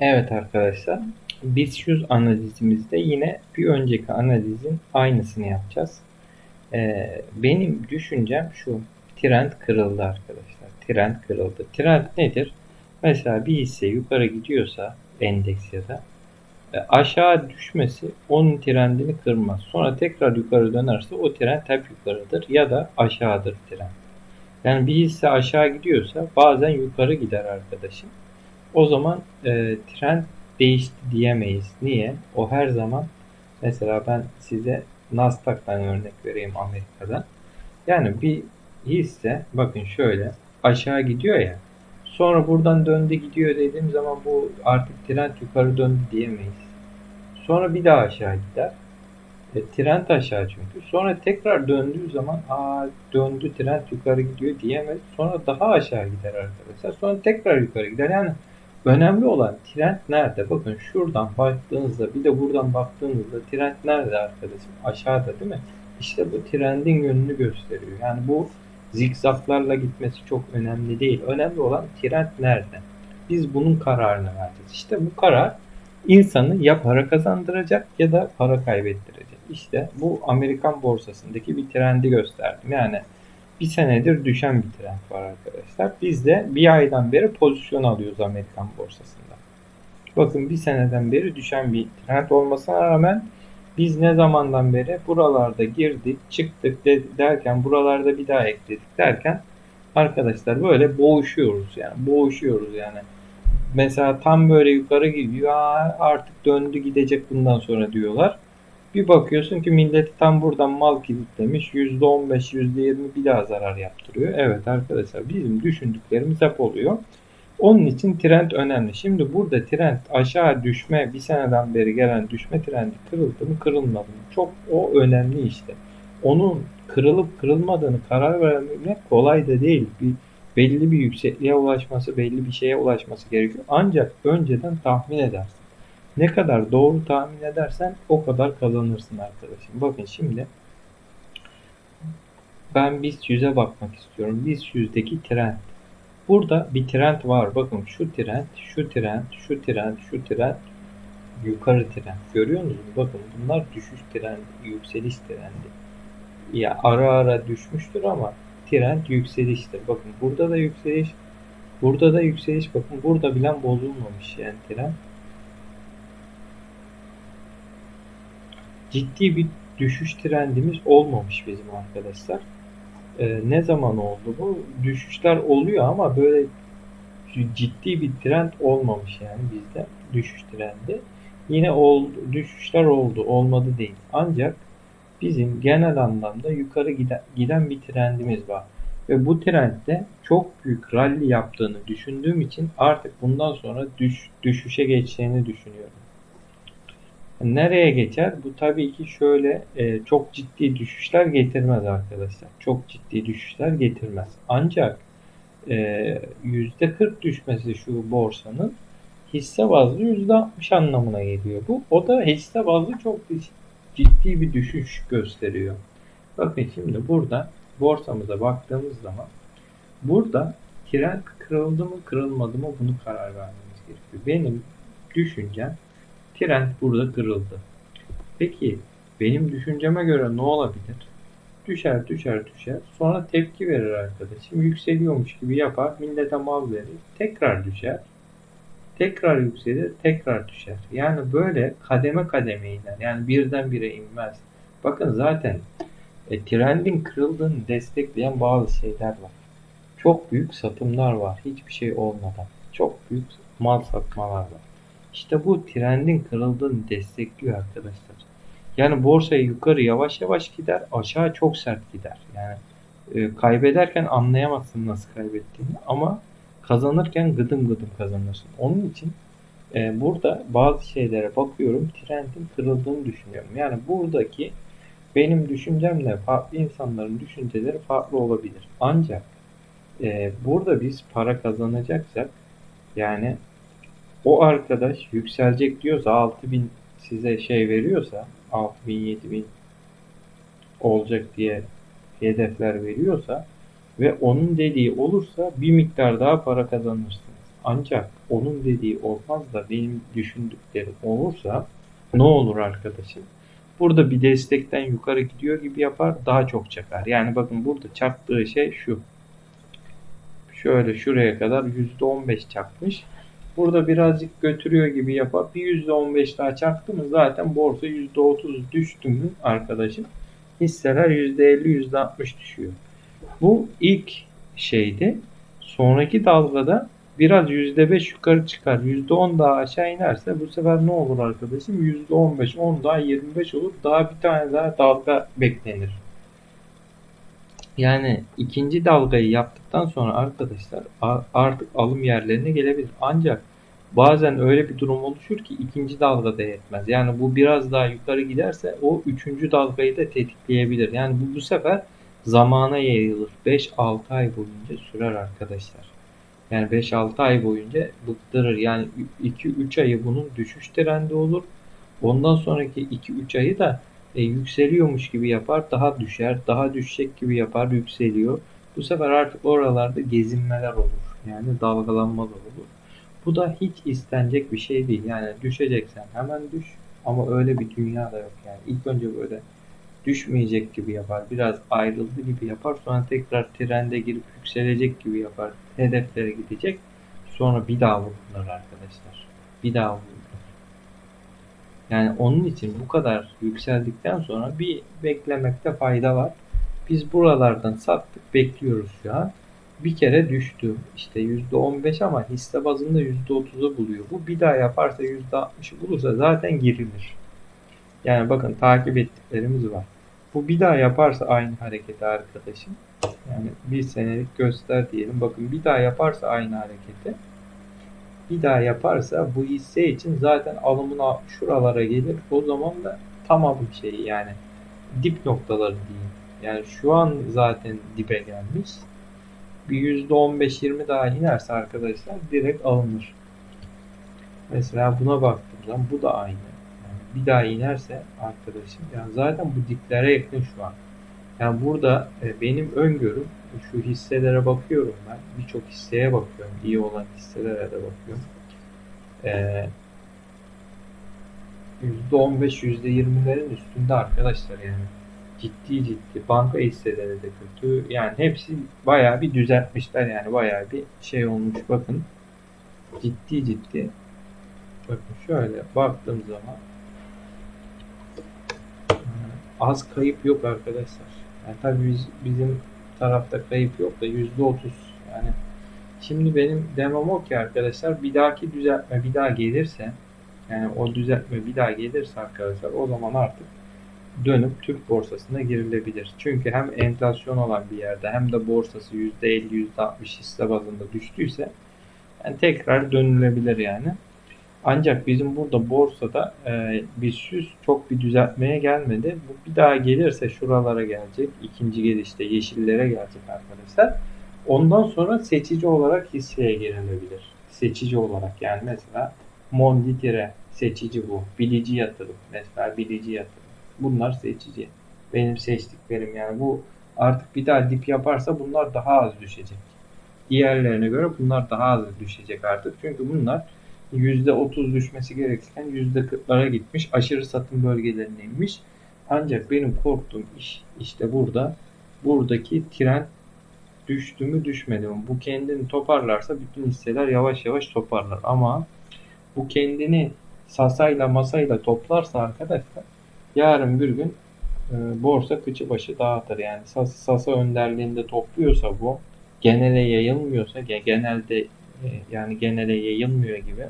Evet arkadaşlar, BIST 100 analizimizde yine bir önceki analizin aynısını yapacağız. Ee, benim düşüncem şu, trend kırıldı arkadaşlar. Trend kırıldı. Trend nedir? Mesela bir hisse yukarı gidiyorsa endeks ya da e, aşağı düşmesi onun trendini kırmaz. Sonra tekrar yukarı dönerse o trend hep yukarıdır ya da aşağıdır trend. Yani bir hisse aşağı gidiyorsa bazen yukarı gider arkadaşım. O zaman e, trend değişti diyemeyiz. Niye? O her zaman mesela ben size Nasdaq'tan örnek vereyim Amerika'da. Yani bir hisse bakın şöyle aşağı gidiyor ya. Sonra buradan döndü gidiyor dediğim zaman bu artık trend yukarı döndü diyemeyiz. Sonra bir daha aşağı gider. E, trend aşağı çünkü. Sonra tekrar döndüğü zaman aa döndü trend yukarı gidiyor diyemez. Sonra daha aşağı gider arkadaşlar. Sonra tekrar yukarı gider. Yani önemli olan trend nerede? Bakın şuradan baktığınızda bir de buradan baktığınızda trend nerede arkadaşım? Aşağıda değil mi? İşte bu trendin yönünü gösteriyor. Yani bu zikzaklarla gitmesi çok önemli değil. Önemli olan trend nerede? Biz bunun kararını vereceğiz. İşte bu karar insanı ya para kazandıracak ya da para kaybettirecek. İşte bu Amerikan borsasındaki bir trendi gösterdim. Yani bir senedir düşen bir trend var arkadaşlar. Biz de bir aydan beri pozisyon alıyoruz Amerikan borsasında. Bakın bir seneden beri düşen bir trend olmasına rağmen biz ne zamandan beri buralarda girdik, çıktık derken buralarda bir daha ekledik derken arkadaşlar böyle boğuşuyoruz yani boğuşuyoruz yani. Mesela tam böyle yukarı gidiyor artık döndü gidecek bundan sonra diyorlar. Bir bakıyorsun ki milleti tam buradan mal kilitlemiş. %15, %20 bir daha zarar yaptırıyor. Evet arkadaşlar bizim düşündüklerimiz hep oluyor. Onun için trend önemli. Şimdi burada trend aşağı düşme bir seneden beri gelen düşme trendi kırıldı mı kırılmadı mı? Çok o önemli işte. Onun kırılıp kırılmadığını karar vermek kolay da değil. Bir belli bir yüksekliğe ulaşması, belli bir şeye ulaşması gerekiyor. Ancak önceden tahmin edersin. Ne kadar doğru tahmin edersen o kadar kazanırsın arkadaşım. Bakın şimdi ben BIST 100'e bakmak istiyorum. BIST 100'deki trend. Burada bir trend var. Bakın şu trend, şu trend, şu trend, şu trend, yukarı trend. Görüyor musunuz? Bakın bunlar düşüş trendi, yükseliş trendi. Ya ara ara düşmüştür ama trend yükseliştir. Bakın burada da yükseliş, burada da yükseliş. Bakın burada bilen bozulmamış yani trend. Ciddi bir düşüş trendimiz olmamış bizim arkadaşlar. Ee, ne zaman oldu bu? Düşüşler oluyor ama böyle ciddi bir trend olmamış yani bizde düşüş trendi. Yine oldu, düşüşler oldu, olmadı değil. Ancak bizim genel anlamda yukarı giden, giden bir trendimiz var. Ve bu trendde çok büyük rally yaptığını düşündüğüm için artık bundan sonra düş, düşüşe geçeceğini düşünüyorum. Nereye geçer? Bu tabii ki şöyle e, çok ciddi düşüşler getirmez arkadaşlar. Çok ciddi düşüşler getirmez. Ancak e, %40 düşmesi şu borsanın hisse bazlı %60 anlamına geliyor bu. O da hisse bazlı çok ciddi bir düşüş gösteriyor. Bakın şimdi burada borsamıza baktığımız zaman burada trend kırıldı mı kırılmadı mı bunu karar vermemiz gerekiyor. Benim düşüncem Trend burada kırıldı. Peki benim düşünceme göre ne olabilir? Düşer düşer düşer. Sonra tepki verir arkadaşım. Yükseliyormuş gibi yapar. Millete mal verir. Tekrar düşer. Tekrar yükselir. Tekrar düşer. Yani böyle kademe kademe iner. Yani birden bire inmez. Bakın zaten e, trendin kırıldığını destekleyen bazı şeyler var. Çok büyük satımlar var. Hiçbir şey olmadan. Çok büyük mal satmalar var. İşte bu trendin kırıldığını destekliyor arkadaşlar. Yani borsa yukarı yavaş yavaş gider, aşağı çok sert gider. Yani e, kaybederken anlayamazsın nasıl kaybettiğini ama kazanırken gıdım gıdım kazanırsın. Onun için e, burada bazı şeylere bakıyorum, trendin kırıldığını düşünüyorum. Yani buradaki benim düşüncemle farklı insanların düşünceleri farklı olabilir. Ancak e, burada biz para kazanacaksak yani o arkadaş yükselecek diyorsa 6000 size şey veriyorsa 6000 7000 olacak diye hedefler veriyorsa ve onun dediği olursa bir miktar daha para kazanırsınız. Ancak onun dediği olmaz da benim düşündüklerim olursa ne olur arkadaşım? Burada bir destekten yukarı gidiyor gibi yapar daha çok çakar. Yani bakın burada çaktığı şey şu. Şöyle şuraya kadar %15 çakmış. Burada birazcık götürüyor gibi yapar. Bir %15 daha çaktı mı zaten borsa %30 düştü mü arkadaşım hisseler %50 %60 düşüyor. Bu ilk şeydi. Sonraki dalgada biraz %5 yukarı çıkar. %10 daha aşağı inerse bu sefer ne olur arkadaşım? %15, 10 daha 25 olur. Daha bir tane daha dalga beklenir. Yani ikinci dalgayı yaptıktan sonra arkadaşlar artık alım yerlerine gelebilir. Ancak bazen öyle bir durum oluşur ki ikinci dalga da yetmez. Yani bu biraz daha yukarı giderse o üçüncü dalgayı da tetikleyebilir. Yani bu bu sefer zamana yayılır. 5-6 ay boyunca sürer arkadaşlar. Yani 5-6 ay boyunca bıktırır. Yani 2-3 ayı bunun düşüş trendi olur. Ondan sonraki 2-3 ayı da e, yükseliyormuş gibi yapar. Daha düşer. Daha düşecek gibi yapar. Yükseliyor. Bu sefer artık oralarda gezinmeler olur. Yani dalgalanmalar olur. Bu da hiç istenecek bir şey değil. Yani düşeceksen hemen düş. Ama öyle bir dünya da yok yani. İlk önce böyle düşmeyecek gibi yapar. Biraz ayrıldı gibi yapar. Sonra tekrar trende girip yükselecek gibi yapar. Hedeflere gidecek. Sonra bir daha vururlar arkadaşlar. Bir daha vururlar. Yani onun için bu kadar yükseldikten sonra bir beklemekte fayda var. Biz buralardan sattık bekliyoruz şu an. Bir kere düştü. İşte %15 ama hisse bazında %30'u buluyor. Bu bir daha yaparsa %60'ı bulursa zaten girilir. Yani bakın takip ettiklerimiz var. Bu bir daha yaparsa aynı hareketi arkadaşım. Yani bir senelik göster diyelim. Bakın bir daha yaparsa aynı hareketi. Bir daha yaparsa bu hisse için zaten alımına şuralara gelir. O zaman da tamam bir şey yani. Dip noktaları diyeyim. Yani şu an zaten dibe gelmiş. Bir %15-20 daha inerse arkadaşlar direkt alınır. Mesela buna baktığım zaman bu da aynı bir daha inerse arkadaşım yani zaten bu diplere yakın şu an. Yani burada e, benim öngörüm şu hisselere bakıyorum ben. Birçok hisseye bakıyorum. iyi olan hisselere de bakıyorum. Ee, %15-%20'lerin üstünde arkadaşlar yani. Ciddi ciddi. Banka hisseleri de kötü. Yani hepsi bayağı bir düzeltmişler yani. Bayağı bir şey olmuş. Bakın. Ciddi ciddi. Bakın şöyle baktığım zaman az kayıp yok arkadaşlar. Yani tabii biz, bizim tarafta kayıp yok da yüzde otuz yani. Şimdi benim demem o ki arkadaşlar bir dahaki düzeltme bir daha gelirse yani o düzeltme bir daha gelirse arkadaşlar o zaman artık dönüp Türk borsasına girilebilir. Çünkü hem enflasyon olan bir yerde hem de borsası %50 %60 hisse bazında düştüyse yani tekrar dönülebilir yani. Ancak bizim burada borsada e, BIST çok bir düzeltmeye gelmedi. Bu bir daha gelirse şuralara gelecek. İkinci gelişte yeşillere gelecek arkadaşlar. Ondan sonra seçici olarak hisseye girilebilir. Seçici olarak yani mesela Monditire seçici bu. Bilici yatırım. Mesela bilici yatırım. Bunlar seçici. Benim seçtiklerim yani bu artık bir daha dip yaparsa bunlar daha az düşecek. Diğerlerine göre bunlar daha az düşecek artık. Çünkü bunlar %30 düşmesi gerekirken %40'lara gitmiş. Aşırı satım bölgelerine inmiş. Ancak benim korktuğum iş işte burada. Buradaki trend düştü mü düşmedi mi? Bu kendini toparlarsa bütün hisseler yavaş yavaş toparlar. Ama bu kendini sasayla masayla toplarsa arkadaşlar yarın bir gün e, borsa kıçı başı dağıtır. Yani sas, sasa önderliğinde topluyorsa bu genele yayılmıyorsa genelde e, yani genele yayılmıyor gibi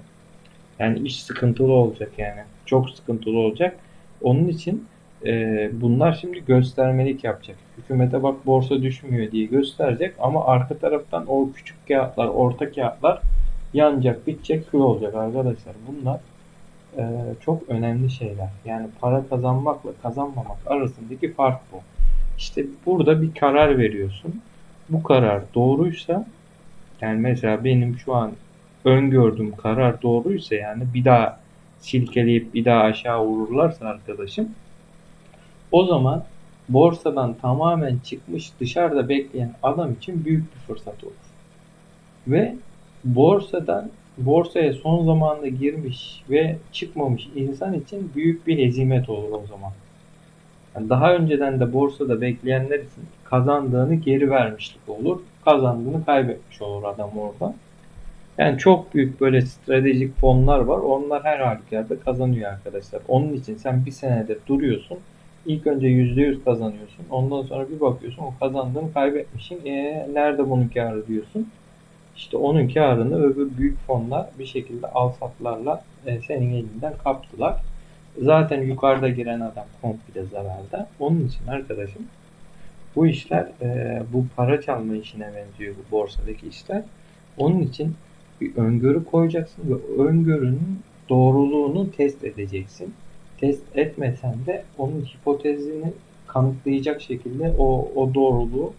yani iş sıkıntılı olacak yani. Çok sıkıntılı olacak. Onun için e, bunlar şimdi göstermelik yapacak. Hükümete bak borsa düşmüyor diye gösterecek ama arka taraftan o küçük kağıtlar, orta kağıtlar yanacak, bitecek, kül olacak arkadaşlar. Bunlar e, çok önemli şeyler. Yani para kazanmakla kazanmamak arasındaki fark bu. İşte burada bir karar veriyorsun. Bu karar doğruysa yani mesela benim şu an öngördüğüm karar doğruysa yani bir daha silkeleyip bir daha aşağı vururlarsa arkadaşım o zaman borsadan tamamen çıkmış dışarıda bekleyen adam için büyük bir fırsat olur. Ve borsadan borsaya son zamanda girmiş ve çıkmamış insan için büyük bir hezimet olur o zaman. Yani daha önceden de borsada bekleyenler için kazandığını geri vermişlik olur. Kazandığını kaybetmiş olur adam orada. Yani çok büyük böyle stratejik fonlar var. Onlar her halükarda kazanıyor arkadaşlar. Onun için sen bir senedir duruyorsun. İlk önce %100 kazanıyorsun. Ondan sonra bir bakıyorsun o kazandığını kaybetmişsin. E, nerede bunun karı diyorsun. İşte onun karını öbür büyük fonlar bir şekilde al satlarla e, senin elinden kaptılar. Zaten yukarıda giren adam komple zararda. Onun için arkadaşım bu işler e, bu para çalma işine benziyor bu borsadaki işler. Onun için bir öngörü koyacaksın ve öngörünün doğruluğunu test edeceksin. Test etmesen de onun hipotezini kanıtlayacak şekilde o, o doğruluğu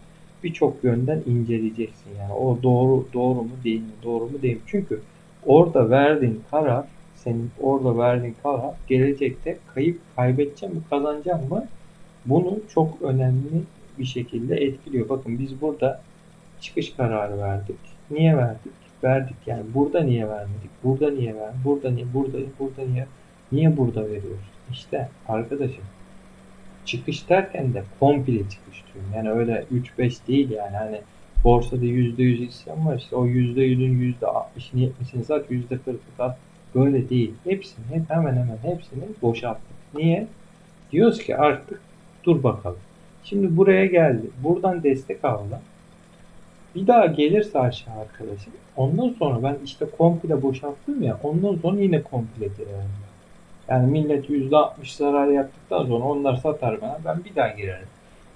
birçok yönden inceleyeceksin. Yani o doğru doğru mu değil mi? Doğru mu değil mi? Çünkü orada verdiğin karar senin orada verdiğin karar gelecekte kayıp kaybedeceğim mi kazanacağım mı? Bunu çok önemli bir şekilde etkiliyor. Bakın biz burada çıkış kararı verdik. Niye verdik? Verdik yani. Burada niye vermedik? Burada niye vermedik? Burada niye? Burada, burada niye? Niye burada veriyoruz? İşte arkadaşım çıkış derken de komple çıkış diyorum. Yani öyle 3-5 değil yani hani borsada %100 isyan var işte o %100'ün %60'ını 70'ini sat %40'ı sat böyle değil. Hepsini hep hemen hemen hepsini boşalttık. Niye? Diyoruz ki artık dur bakalım. Şimdi buraya geldi. Buradan destek aldı. Bir daha gelirse aşağı arkadaşım. Ondan sonra ben işte komple boşalttım ya. Ondan sonra yine komple girerim. Yani millet %60 zarar yaptıktan sonra onlar satar bana. Ben bir daha girerim.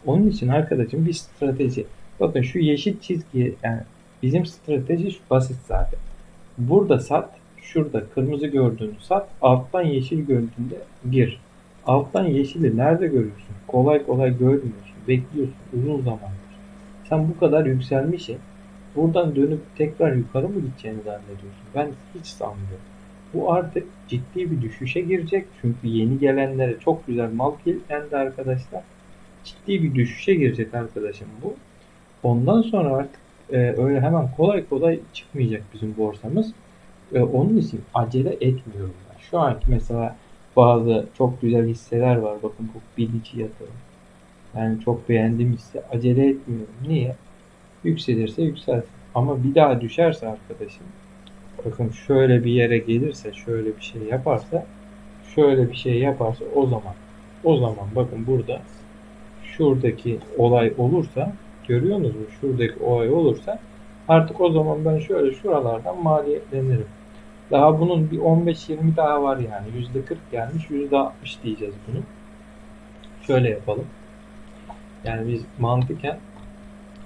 Onun için arkadaşım bir strateji. Bakın şu yeşil çizgi yani bizim strateji şu basit zaten. Burada sat, şurada kırmızı gördüğünü sat, alttan yeşil gördüğünde gir. Alttan yeşili nerede görüyorsun? Kolay kolay görmüyorsun. Bekliyorsun uzun zamandır. Sen bu kadar yükselmişsin. Buradan dönüp tekrar yukarı mı gideceğini zannediyorsun? Ben hiç sanmıyorum. Bu artık ciddi bir düşüşe girecek. Çünkü yeni gelenlere çok güzel mal kilitlendi arkadaşlar. Ciddi bir düşüşe girecek arkadaşım bu. Ondan sonra artık e, öyle hemen kolay kolay çıkmayacak bizim borsamız. E, onun için acele etmiyorum ben. Şu anki mesela bazı çok güzel hisseler var. Bakın bu bilici yatırım. Yani çok beğendiğim hisse. Acele etmiyorum. Niye? Yükselirse yükselsin. Ama bir daha düşerse arkadaşım bakın şöyle bir yere gelirse şöyle bir şey yaparsa şöyle bir şey yaparsa o zaman o zaman bakın burada şuradaki olay olursa görüyor musunuz? Şuradaki olay olursa artık o zaman ben şöyle şuralardan maliyetlenirim. Daha bunun bir 15-20 daha var yani. %40 gelmiş %60 diyeceğiz bunu. Şöyle yapalım. Yani biz mantıken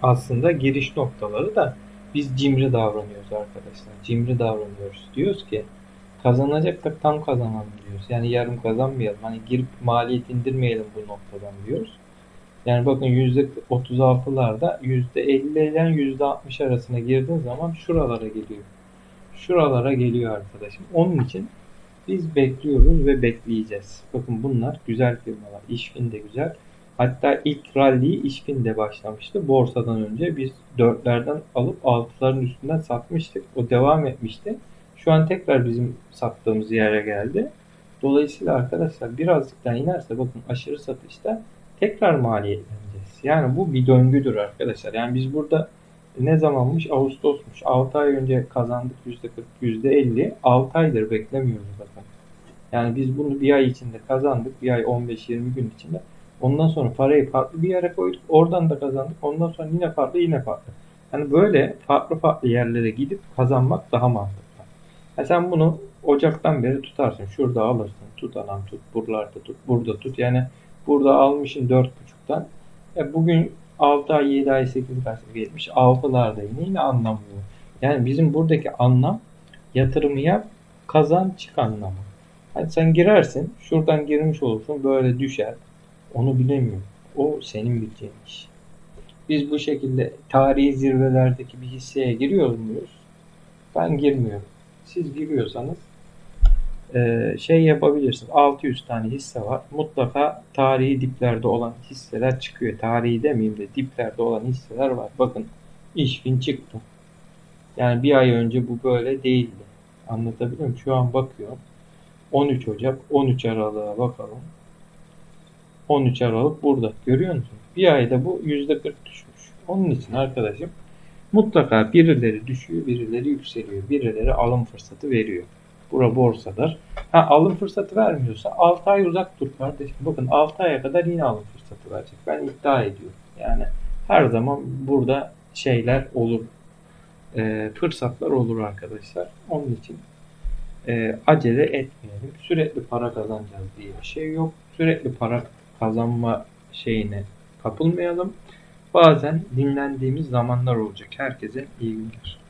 aslında giriş noktaları da biz cimri davranıyoruz arkadaşlar. Cimri davranıyoruz. Diyoruz ki kazanacaksak tam kazanalım diyoruz. Yani yarım kazanmayalım. Hani girip maliyet indirmeyelim bu noktadan diyoruz. Yani bakın %36'larda %50 ile %60 arasına girdiğin zaman şuralara geliyor. Şuralara geliyor arkadaşım. Onun için biz bekliyoruz ve bekleyeceğiz. Bakın bunlar güzel firmalar. İşfin de güzel. Hatta ilk rally İşfin'de başlamıştı. Borsadan önce biz dörtlerden alıp altıların üstünden satmıştık. O devam etmişti. Şu an tekrar bizim sattığımız yere geldi. Dolayısıyla arkadaşlar birazcık daha inerse bakın aşırı satışta tekrar maliyetleneceğiz. Yani bu bir döngüdür arkadaşlar. Yani biz burada ne zamanmış? Ağustosmuş. 6 ay önce kazandık %40, %50. 6 aydır beklemiyoruz bakın. Yani biz bunu bir ay içinde kazandık. Bir ay 15-20 gün içinde. Ondan sonra parayı farklı bir yere koyduk. Oradan da kazandık. Ondan sonra yine farklı yine farklı. Yani böyle farklı farklı yerlere gidip kazanmak daha mantıklı. Yani sen bunu Ocak'tan beri tutarsın. Şurada alırsın. Tut anam tut. Buralarda tut. Burada tut. Yani burada almışın 4.5'tan. E bugün 6 ay, 7 ay, 8 ay geçmiş. 6'larda yine anlamıyor. Yani bizim buradaki anlam yatırımı yap, kazan çık anlamı. Hani sen girersin, şuradan girmiş olursun, böyle düşer. Onu bilemiyorum. O senin bileceğin iş. Biz bu şekilde tarihi zirvelerdeki bir hisseye giriyor muyuz? Ben girmiyorum. Siz giriyorsanız e, şey yapabilirsiniz. 600 tane hisse var. Mutlaka tarihi diplerde olan hisseler çıkıyor. Tarihi demeyeyim de diplerde olan hisseler var. Bakın İşfin çıktı. Yani bir ay önce bu böyle değildi. Anlatabiliyor muyum? Şu an bakıyorum. 13 Ocak, 13 Aralık'a bakalım. 13 Aralık burada. Görüyor musun? Bir ayda bu %40 düşmüş. Onun için arkadaşım mutlaka birileri düşüyor, birileri yükseliyor. Birileri alım fırsatı veriyor. Bura borsadır. Ha alım fırsatı vermiyorsa 6 ay uzak dur kardeşim. Bakın 6 aya kadar yine alım fırsatı verecek. Ben iddia ediyorum. Yani her zaman burada şeyler olur. Ee, fırsatlar olur arkadaşlar. Onun için e, acele etmeyelim. Sürekli para kazanacağız diye bir şey yok. Sürekli para kazanma şeyine kapılmayalım. Bazen dinlendiğimiz zamanlar olacak. Herkese iyi günler.